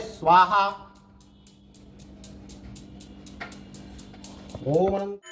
स्वाहा। ॐ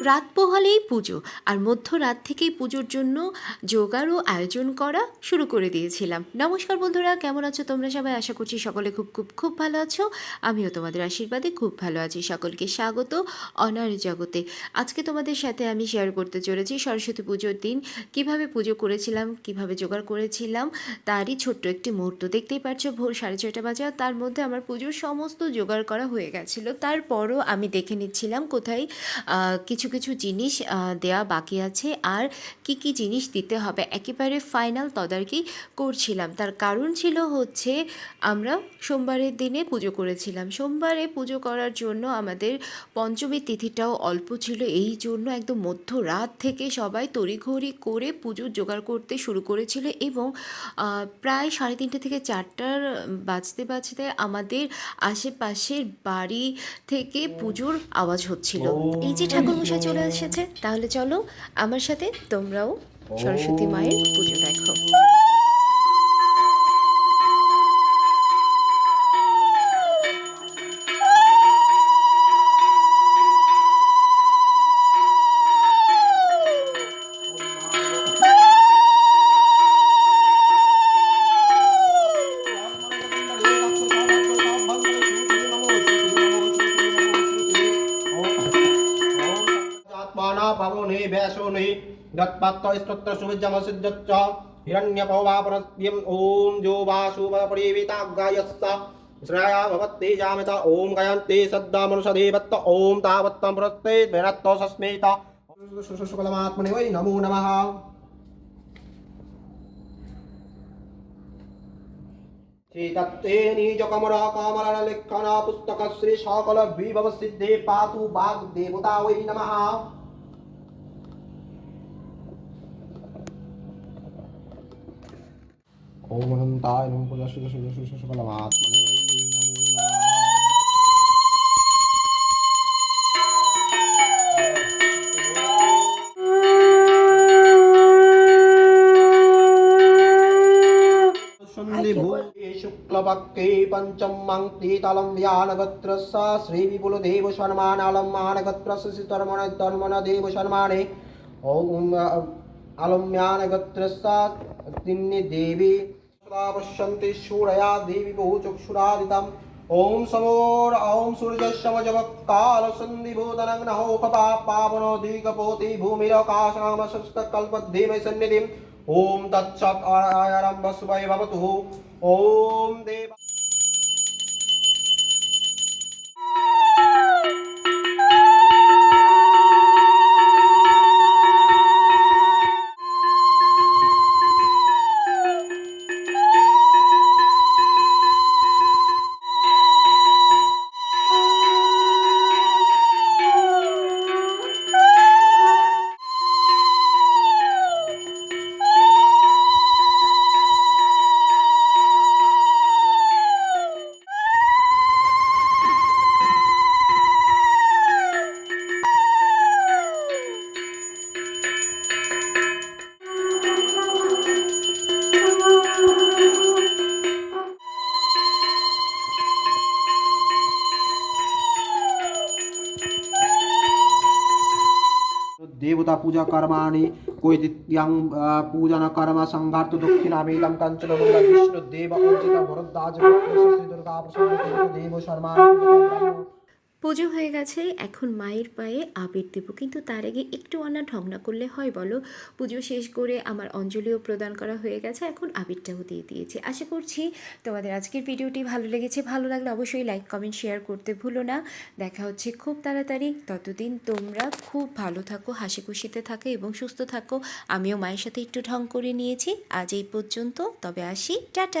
রাত পোহালেই পুজো আর মধ্যরাত থেকেই পুজোর জন্য যোগারও আয়োজন করা শুরু করে দিয়েছিলাম। নমস্কার বন্ধুরা কেমন আছো তোমরা সবাই? আশা করছি সকলে খুব খুব খুব ভালো আছো। আমিও তোমাদের আশীর্বাদে খুব ভালো আছি। সকলকে স্বাগত অনার জগতে। আজকে তোমাদের সাথে আমি শেয়ার করতে চলেছি সরস্বতী পুজোর দিন। কীভাবে পুজো করেছিলাম কীভাবে জোগাড় করেছিলাম তারই ছোট্ট একটি মুহূর্ত দেখতেই পাচ্ছ ভোর সাড়ে ছয়টা বাজে তার মধ্যে আমার পুজোর সমস্ত জোগাড় করা হয়ে গেছিল। তারপরও আমি দেখে নিচ্ছিলাম কোথায় আহ, কিছু কিছু জিনিস দেয়া বাকি আছে। আর কি কি জিনিস দিতে হবে? একেবারে ফাইনাল তদারকি করছিলাম। তার কারণ ছিল হচ্ছে আমরা সোমবারের দিনে পুজো করেছিলাম। সোমবারে পুজো করার জন্য আমাদের পঞ্চমীর তিথিটাও অল্প ছিল। এই জন্য একদম মধ্যরাত থেকে সবাই তড়িঘড়ি করে পুজো জোগাড় করতে শুরু করেছিল এবং প্রায় সাড়ে তিনটে থেকে চারটার বাজতে বাজতে আমাদের আশেপাশের বাড়ি থেকে পুজোর আওয়াজ হচ্ছিল। এই যে ঠাকুর মশাই চলে এসেছে তাহলে চলো আমার সাথে তোমরাও সরস্বতী মায়ের পুজো দেখো। नहीं वैशो नहीं दत्पात्त स्तोत्र सुविजम सिद्धच्च हिरण्यपौवापरस्यम् ॐ जो वाशुपरिवीता गायस्स श्रया भवत्तेजामित ॐ गयन्ते सद्दामनुषदेवत्त, ॐ तावत्तं पुरस्ते भेरत्तो सस्मित। शुकलमात्मने वै नमो नमः श्रीतत्ते निजकमलकमललिखनपुस्तकश्रीशकलविभवसिद्धे पातु वाग्देवता वै नमः ओम अनंताय नमः पुजस्व सुजस्व सकलमात्मने वै नमो नमः सन्धिभूते शुक्लपक्के पञ्चमं तीतलं व्यानगत्रस्स श्रीविपुलदेव शर्माणालं मानगत्रस्य धर्मण धर्मण देव शर्माणे ॐ अलम्यानगत्रस्स तिन्नि देवी सदा पश्यन्ति शूरया देवी बहुचक्षुरादितम् ॐ समोर ॐ सूर्यशमजवक्कालसन्धिभूतनं नहो पपा पावनो दिगपोति भूमिरकाशामशस्तकल्पद्धीमहि सन्निधिम् ॐ तत्सत् आरम्भस्वै भवतु ॐ देव দেবতা পূজা কর্মাণি কৈদিত্যং পূজন কর্ম সংঘার্ত দক্ষিণামিলম কাঞ্চন বিষ্ণু দেব অর্জিত ভরদ্বাজ দুর্গা প্রসন্ন দেব শর্মা পুজো হয়ে গেছে, এখন মায়ের পায়ে আবির দেব। কিন্তু তার আগে একটু আনা ঢং না করলে হয় বলো? পুজো শেষ করে আমার অঞ্জলিও প্রদান করা হয়ে গেছে, এখন আবিরটাও দিয়ে দিয়েছি। আশা করছি তোমাদের আজকের ভিডিওটি ভালো লেগেছে। ভালো লাগলে অবশ্যই লাইক কমেন্ট শেয়ার করতে ভুলো না। দেখা হচ্ছে খুব তাড়াতাড়ি। ততদিন তোমরা খুব ভালো থাকো, হাসি খুশিতে থাকো এবং সুস্থ থাকো। আমিও মায়ের সাথে একটু ঢং করে নিয়েছি। আজ এই পর্যন্ত, তবে আসি। টাটা!